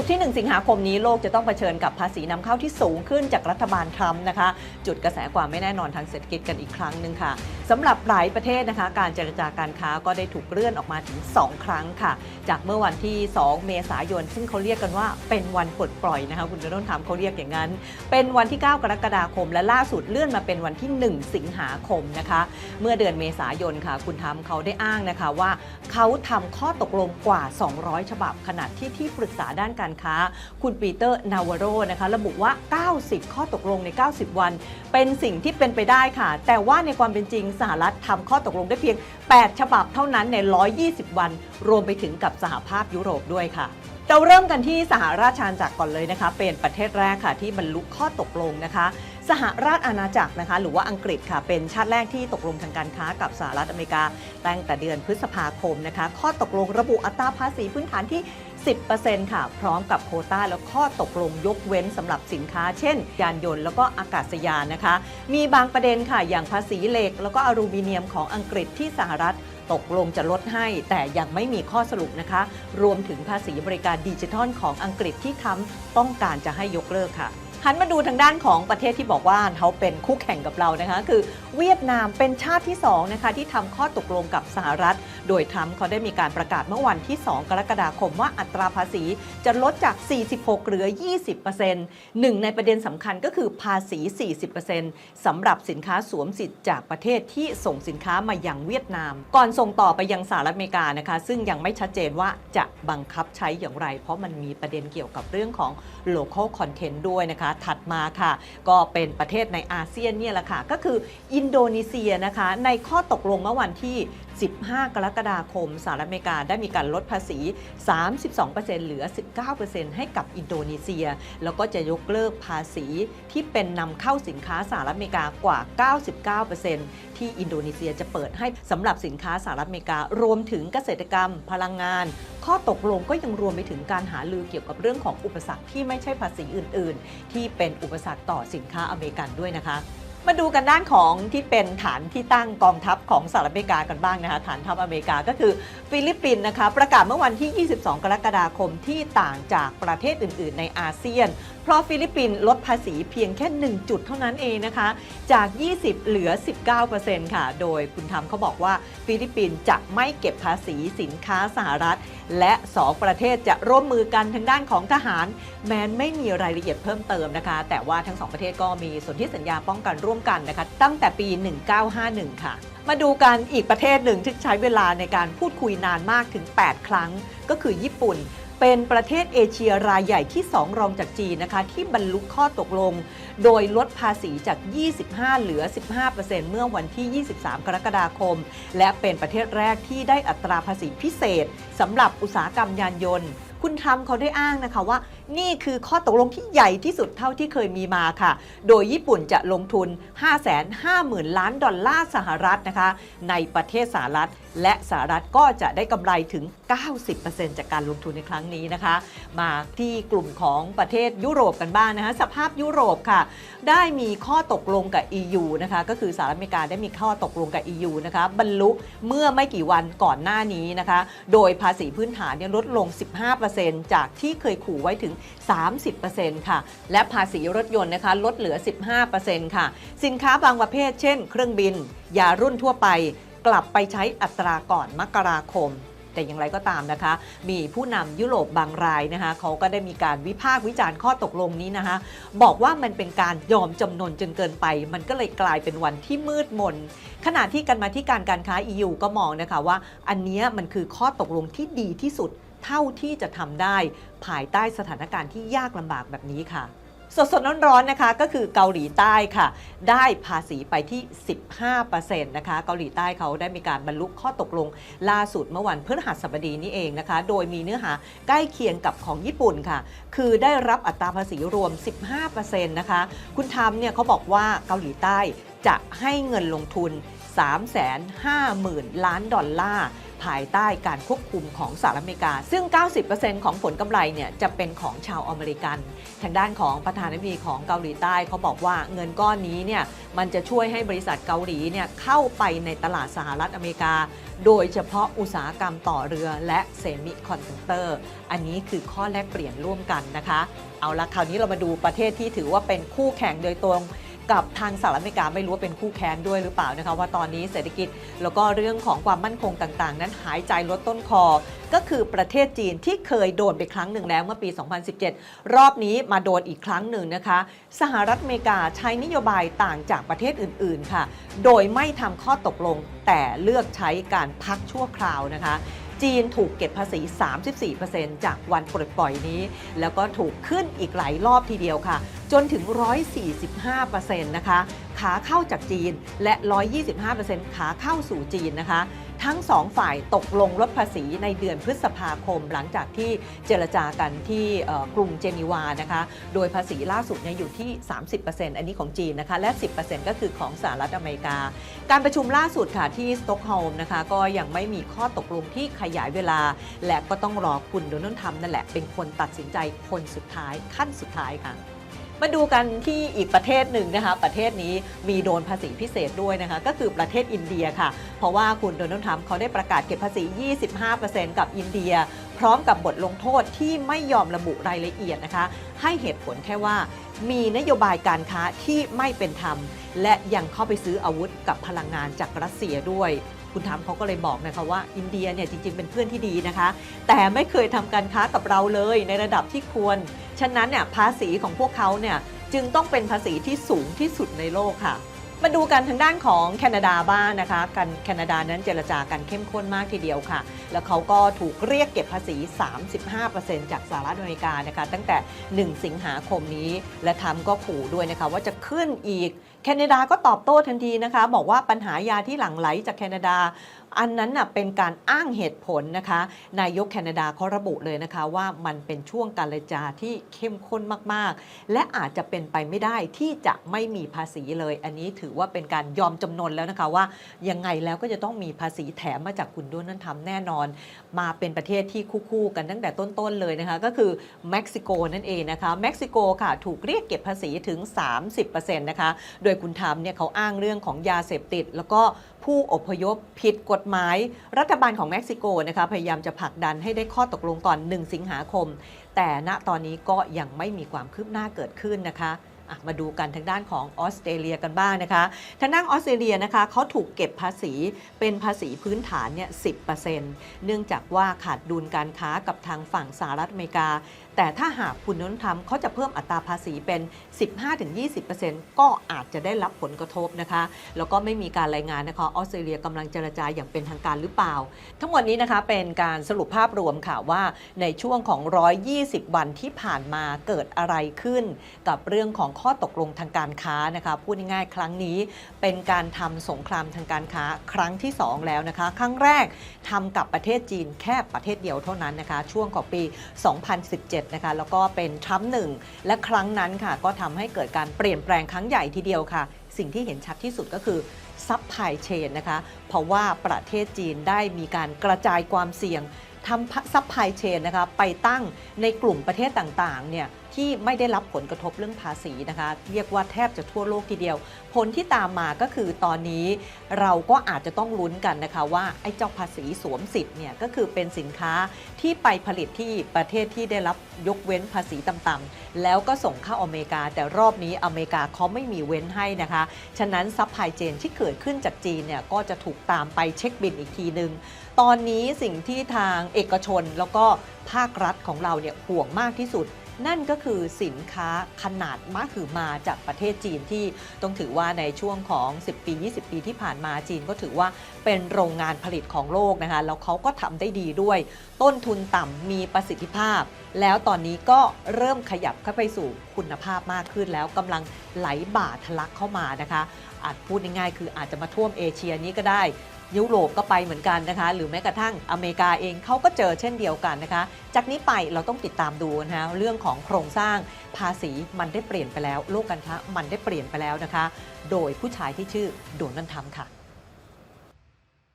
สุขที่ 1 สิงหาคมนี้โลกจะต้องเผชิญกับภาษีนำเข้าที่สูงขึ้นจากรัฐบาลทรัมป์นะคะ จุดกระแสความไม่แน่นอนทางเศรษฐกิจกันอีกครั้งหนึ่งค่ะสำหรับหลายประเทศนะคะ การเจรจาการค้าก็ได้ถูกเลื่อนออกมาถึง 2 ครั้งค่ะ จากเมื่อวันที่ 2 เมษายน ซึ่งเขาเรียกกันว่าเป็นวันปลดปล่อยนะคะคุณจะต้องทำเขาเรียกอย่างนั้น เป็นวันที่ 9 กรกฎาคม และล่าสุดเลื่อนมาเป็นวันที่ 1 สิงหาคมนะคะ เมื่อเดือนเมษายนค่ะ คุณทำเขาได้อ้างนะคะว่าเขาทำข้อตกลงกว่า 200 ฉบับขณะที่ที่ปรึกษาด้านการค้า คุณปีเตอร์นาวโรนะคะระบุว่า 90 ข้อตกลงใน 90 วัน เป็นสิ่งที่เป็นไปได้ค่ะ แต่ว่าในความเป็นจริงสหรัฐทำข้อตกลงได้เพียง 8 ฉบับเท่านั้นใน 120 วัน รวมไปถึงกับสหภาพยุโรปด้วยค่ะเราเริ่มกันที่สหราชอาณาจักรก่อนเลยนะคะ เป็นประเทศแรกค่ะที่บรรลุข้อตกลงนะคะ สหราชอาณาจักรนะคะ หรือว่าอังกฤษค่ะเป็นชาติแรกที่ตกลงทางการค้ากับสหรัฐอเมริกา ตั้งแต่เดือนพฤษภาคมนะคะ ข้อตกลงระบุอัตราภาษีพื้นฐานที่ 10%ค่ะ พร้อมกับโคต้าและข้อตกลงยกเว้นสำหรับสินค้า เช่น ยานยนต์แล้วก็อากาศยานนะคะ มีบางประเด็นค่ะ อย่างภาษีเหล็ก แล้วก็อลูมิเนียมของอังกฤษที่สหรัฐตกลงจะลดให้ แต่ยังไม่มีข้อสรุปนะคะ รวมถึงภาษีบริการดิจิทัลของอังกฤษที่ทำต้องการจะให้ยกเลิกค่ะ หันมาดูทางด้านของประเทศที่บอกว่าเขาเป็นคู่แข่งกับเรานะคะคือเวียดนามเป็นชาติที่2นะคะที่ทำข้อตกลงกับสหรัฐ โดยทรัมป์เขาได้มีการประกาศเมื่อวันที่ 2 กรกฎาคมว่าอัตราภาษีจะลดจาก 46 เหลือ 20%หนึ่งในประเด็นสำคัญก็คือภาษี 40%สำหรับสินค้าสวมสิทธิ์จากประเทศที่ส่งสินค้ามายังเวียดนาม ก่อนส่งต่อไปยังสหรัฐอเมริกานะคะ ซึ่งยังไม่ชัดเจนว่าจะบังคับใช้อย่างไร เพราะมันมีประเด็นเกี่ยวกับเรื่องของ local content ด้วยนะคะถัดมาค่ะ ก็เป็นประเทศในอาเซียนเนี่ยแหละค่ะ ก็คืออินโดนีเซียนะคะ ในข้อตกลงเมื่อวันที่ 15 กรกฎาคมสหรัฐอเมริกาได้มีการลดภาษี 32%เหลือ 19%ให้กับอินโดนีเซีย แล้วก็จะยกเลิกภาษีที่เป็นนำเข้าสินค้าสหรัฐอเมริกากว่า 99%ที่อินโดนีเซียจะเปิดให้สำหรับสินค้าสหรัฐอเมริการวมถึงเกษตรกรรม พลังงาน ข้อตกลงก็ยังรวมไปถึงการหาลือเกี่ยวกับเรื่องของอุปสรรคที่ไม่ใช่ภาษีอื่น ๆ ที่เป็นอุปสรรคต่อสินค้าอเมริกันด้วยนะคะ มาดูกันด้านของที่เป็นฐานที่ตั้งกองทัพของสหรัฐอเมริกากันบ้างนะคะฐานทัพอเมริกาก็คือฟิลิปปินส์นะคะประกาศเมื่อวันที่ 22 กรกฎาคมที่ต่างจากประเทศอื่น ๆ ในอาเซียน เพราะฟิลิปปินส์ลดภาษีเพียงแค่ 1 จุดเท่านั้นเองนะคะ จาก 20 เหลือ 19%ค่ะ โดยคุณทำเขาบอกว่าฟิลิปปินส์จะไม่เก็บภาษีสินค้าสหรัฐ และสองประเทศจะร่วมมือกันทางด้านของทหาร แม้นไม่มีรายละเอียดเพิ่มเติมนะคะ แต่ว่าทั้งสองประเทศก็มีสนธิสัญญาป้องกันร่วมกันนะคะ ตั้งแต่ปี 1951 ค่ะมาดูกันอีกประเทศหนึ่งที่ใช้เวลาในการพูดคุยนานมากถึง 8 ครั้ง ก็คือญี่ปุ่น เป็นประเทศเอเชียรายใหญ่ที่ 2 รองจากจีนนะคะ ที่บรรลุข้อตกลง โดยลดภาษีจาก 25 เหลือ 15%เมื่อวันที่ 23 กรกฎาคม และเป็นประเทศแรกที่ได้อัตราภาษีพิเศษสำหรับอุตสาหกรรมยานยนต์ คุณทรัมป์เขาได้อ้างนะคะว่า นี่คือข้อตกลงที่ใหญ่ที่สุดเท่าที่เคยมีมาค่ะ โดยญี่ปุ่นจะลงทุน 550,000 ล้านดอลลาร์สหรัฐนะคะ ในประเทศสหรัฐ และสหรัฐก็จะได้กำไรถึง 90%จากการลงทุนในครั้งนี้นะคะ มาที่กลุ่มของประเทศยุโรปกันบ้างนะคะ สภาพยุโรปค่ะ ได้มีข้อตกลงกับ EU นะคะ ก็คือสหรัฐอเมริกาได้มีข้อตกลงกับ EU นะคะ บรรลุเมื่อไม่กี่วันก่อนหน้านี้นะคะ โดยภาษีพื้นฐานเนี่ยลดลง 15%จากที่เคยขู่ไว้ถึง30%ค่ะ และภาษีรถยนต์นะคะลดเหลือ 15%ค่ะ สินค้าบางประเภทเช่น เครื่องบิน ยารุ่นทั่วไป กลับไปใช้อัตราก่อนมกราคมแต่อย่างไรก็ตามนะคะ มีผู้นำยุโรปบางรายนะคะเขาก็ได้มีการวิพากษ์วิจารณ์ข้อตกลงนี้นะคะ บอกว่ามันเป็นการยอมจำนนจนเกินไป มันก็เลยกลายเป็นวันที่มืดมน ขณะที่กันมาที่การการค้า EU ก็มองนะคะว่า อันนี้มันคือข้อตกลงที่ดีที่สุด เท่าที่จะทำได้ภายใต้สถานการณ์ที่ยากลำบากแบบนี้ค่ะ สดๆร้อนๆนะคะก็คือเกาหลีใต้ค่ะ ได้ภาษีไปที่ 15%นะคะเกาหลีใต้เขาได้มีการบรรลุข้อตกลง ล่าสุดเมื่อวันพฤหัสบดีนี้เองนะคะ โดยมีเนื้อหาใกล้เคียงกับของญี่ปุ่นค่ะ คือได้รับอัตราภาษีรวม 15%นะคะ คุณทำเนี่ยเขาบอกว่าเกาหลีใต้จะให้เงินลงทุน 350,000 ล้านดอลลาร์ภายใต้การควบคุมของสหรัฐอเมริกา ซึ่ง 90%ของผลกำไรเนี่ยจะเป็นของชาวอเมริกัน ทางด้านของประธานาธิบดีของเกาหลีใต้เขาบอกว่าเงินก้อนนี้เนี่ยมันจะช่วยให้บริษัทเกาหลีเนี่ยเข้าไปในตลาดสหรัฐอเมริกา โดยเฉพาะอุตสาหกรรมต่อเรือและเซมิคอนดักเตอร์ อันนี้คือข้อแลกเปลี่ยนร่วมกันนะคะ เอาละคราวนี้เรามาดูประเทศที่ถือว่าเป็นคู่แข่งโดยตรง กับทางสหรัฐอเมริกาไม่รู้ว่าเป็นคู่แค้นด้วยหรือเปล่านะคะว่าตอนนี้เศรษฐกิจแล้วก็เรื่องของความมั่นคงต่างๆ นั้นหายใจลดต้นคอ ก็คือประเทศจีนที่เคยโดนไปครั้งหนึ่งแล้วเมื่อปี 2017 รอบนี้มาโดนอีกครั้งหนึ่งนะคะ สหรัฐอเมริกาใช้นโยบายต่างจากประเทศอื่นๆค่ะ โดยไม่ทำข้อตกลงแต่เลือกใช้การพักชั่วคราวนะคะ จีนถูกเก็บภาษี 34%จากวันปลดปล่อยนี้ แล้วก็ถูกขึ้นอีกหลายรอบทีเดียวค่ะ จนถึง 145%นะคะ ขาเข้าจากจีนและ 125%ขาเข้าสู่จีนนะคะ ทั้งสองฝ่ายตกลงลดภาษีในเดือนพฤษภาคม หลังจากที่เจรจากันที่กรุงเจนีวานะคะ โดยภาษีล่าสุดเนี่ยอยู่ที่ 30%อันนี้ของจีนนะคะ และ 10%ก็คือของสหรัฐอเมริกา การประชุมล่าสุดค่ะที่สต็อกโฮล์มนะคะก็ยังไม่มีข้อตกลงที่ขยายเวลา และก็ต้องรอคุณโดนัลด์ทรัมป์นั่นแหละเป็นคนตัดสินใจคนสุดท้ายขั้นสุดท้ายค่ะ มาดูกันที่อีกประเทศหนึ่งนะคะ ประเทศนี้มีโดนภาษีพิเศษด้วยนะคะ ก็คือประเทศอินเดียค่ะ เพราะว่าคุณโดนัลด์ทรัมป์เขาได้ประกาศเก็บภาษี 25%กับอินเดีย พร้อมกับบทลงโทษที่ไม่ยอมระบุรายละเอียดนะคะ ให้เหตุผลแค่ว่ามีนโยบายการค้าที่ไม่เป็นธรรม และยังเข้าไปซื้ออาวุธกับพลังงานจากรัสเซียด้วย คุณทรัมเขาก็เลยบอกนะคะว่าอินเดียเนี่ยจริงๆเป็นเพื่อนที่ดีนะคะ แต่ไม่เคยทำการค้ากับเราเลยในระดับที่ควร ฉะนั้นเนี่ยภาษีของพวกเขาเนี่ยจึงต้องเป็นภาษีที่สูงที่สุดในโลกค่ะมาดูกันทางด้านของแคนาดาบ้างนะคะกันแคนาดานั้นเจรจากันเข้มข้นมากทีเดียวค่ะ แล้วเขาก็ถูกเรียกเก็บภาษี 35%จากสหรัฐอเมริกานะคะตั้งแต่ 1 สิงหาคมนี้ และทำก็ขู่ด้วยนะคะว่าจะขึ้นอีก แคนาดาก็ตอบโต้ทันทีนะคะ บอกว่าปัญหายาที่หลั่งไหลจากแคนาดา อันนั้นน่ะเป็นการอ้างเหตุผลนะคะ นายกแคนาดาเขาระบุเลยนะคะว่ามันเป็นช่วงการเจรจาที่เข้มข้นมากๆ และอาจจะเป็นไปไม่ได้ที่จะไม่มีภาษีเลย อันนี้ถือว่าเป็นการยอมจำนนแล้วนะคะว่ายังไงแล้วก็จะต้องมีภาษีแถมมาจากคุณโดนัลด์ทรัมป์แน่นอน มาเป็นประเทศที่คู่ๆกันตั้งแต่ต้นๆเลยนะคะ ก็คือเม็กซิโกนั่นเองนะคะเม็กซิโกค่ะถูกเรียกเก็บภาษีถึง 30%นะคะโดยคุณทรัมเนี่ยเขาอ้างเรื่องของยาเสพติด แล้วก็ผู้อพยพผิดกฎหมายรัฐบาลของเม็กซิโกนะคะพยายามจะผลักดันให้ได้ข้อตกลงก่อน 1 สิงหาคม แต่ณตอนนี้ก็ยังไม่มีความคืบหน้าเกิดขึ้นนะคะมาดูกันทางด้านของออสเตรเลียกันบ้างนะคะ ทางด้านออสเตรเลียนะคะเขาถูกเก็บภาษีเป็นภาษีพื้นฐานเนี่ย10%เนื่องจากว่าขาดดุลการค้ากับทางฝั่งสหรัฐอเมริกา แต่ถ้าหากคุณโนัลด์ทรัมป์เขาจะเพิ่มอัตราภาษีเป็น 15-20%ก็อาจจะได้รับผลกระทบนะคะ แล้วก็ไม่มีการรายงานนะคะออสเตรเลียกำลังเจรจาอย่างเป็นทางการหรือเปล่า ทั้งหมดนี้นะคะเป็นการสรุปภาพรวมค่ะว่าในช่วงของ 120 วันที่ผ่านมาเกิดอะไรขึ้น กับเรื่องของข้อตกลงทางการค้านะคะพูดง่ายๆครั้งนี้เป็นการทำสงครามทางการค้าครั้งที่ 2 แล้วนะคะ ครั้งแรกทำกับประเทศจีนแค่ประเทศเดียวเท่านั้นนะคะ ช่วงของปี 2017นะคะแล้วก็เป็นทรัมป์หนึ่งและครั้งนั้นค่ะ ก็ทำให้เกิดการเปลี่ยนแปลงครั้งใหญ่ทีเดียวค่ะ สิ่งที่เห็นชัดที่สุดก็คือซัพพลายเชนนะคะ เพราะว่าประเทศจีนได้มีการกระจายความเสี่ยงทำซัพพลายเชนนะคะไปตั้งในกลุ่มประเทศต่างๆเนี่ยที่ไม่ได้รับผลกระทบเรื่องภาษีนะคะ เรียกว่าแทบจะทั่วโลกทีเดียว ผลที่ตามมาก็คือตอนนี้เราก็อาจจะต้องลุ้นกันนะคะว่าไอ้เจ้าภาษีสวมสิทธิ์เนี่ยก็คือเป็นสินค้าที่ไปผลิตที่ประเทศที่ได้รับยกเว้นภาษีต่ำๆแล้วก็ส่งเข้าอเมริกา แต่รอบนี้อเมริกาเขาไม่มีเว้นให้นะคะ ฉะนั้นซัพพลายเชนที่เกิดขึ้นจากจีนเนี่ยก็จะถูกตามไปเช็คบินอีกทีนึงตอนนี้สิ่งที่ทางเอกชนแล้วก็ภาครัฐของเราเนี่ยห่วงมากที่สุด นั่นก็คือสินค้าขนาดมหึมาจากประเทศจีนที่ต้องถือว่าในช่วงของ 10 ปี 20 ปีที่ผ่านมาจีนก็ถือว่าเป็นโรงงานผลิตของโลกนะคะแล้วเขาก็ทำได้ดีด้วย ต้นทุนต่ำมีประสิทธิภาพ แล้วตอนนี้ก็เริ่มขยับเข้าไปสู่คุณภาพมากขึ้นแล้วกำลังไหลบ่าทะลักเข้ามานะคะ อาจพูดง่ายๆคืออาจจะมาท่วมเอเชียนี้ก็ได้ยุโรปก็ไปเหมือนกันนะคะ หรือแม้กระทั่งอเมริกาเองเขาก็เจอเช่นเดียวกันนะคะ จากนี้ไปเราต้องติดตามดูนะคะเรื่องของโครงสร้างภาษีมันได้เปลี่ยนไปแล้ว โลกการค้ามันได้เปลี่ยนไปแล้วนะคะ โดยผู้ชายที่ชื่อโดนัลด์ทรัมป์ค่ะ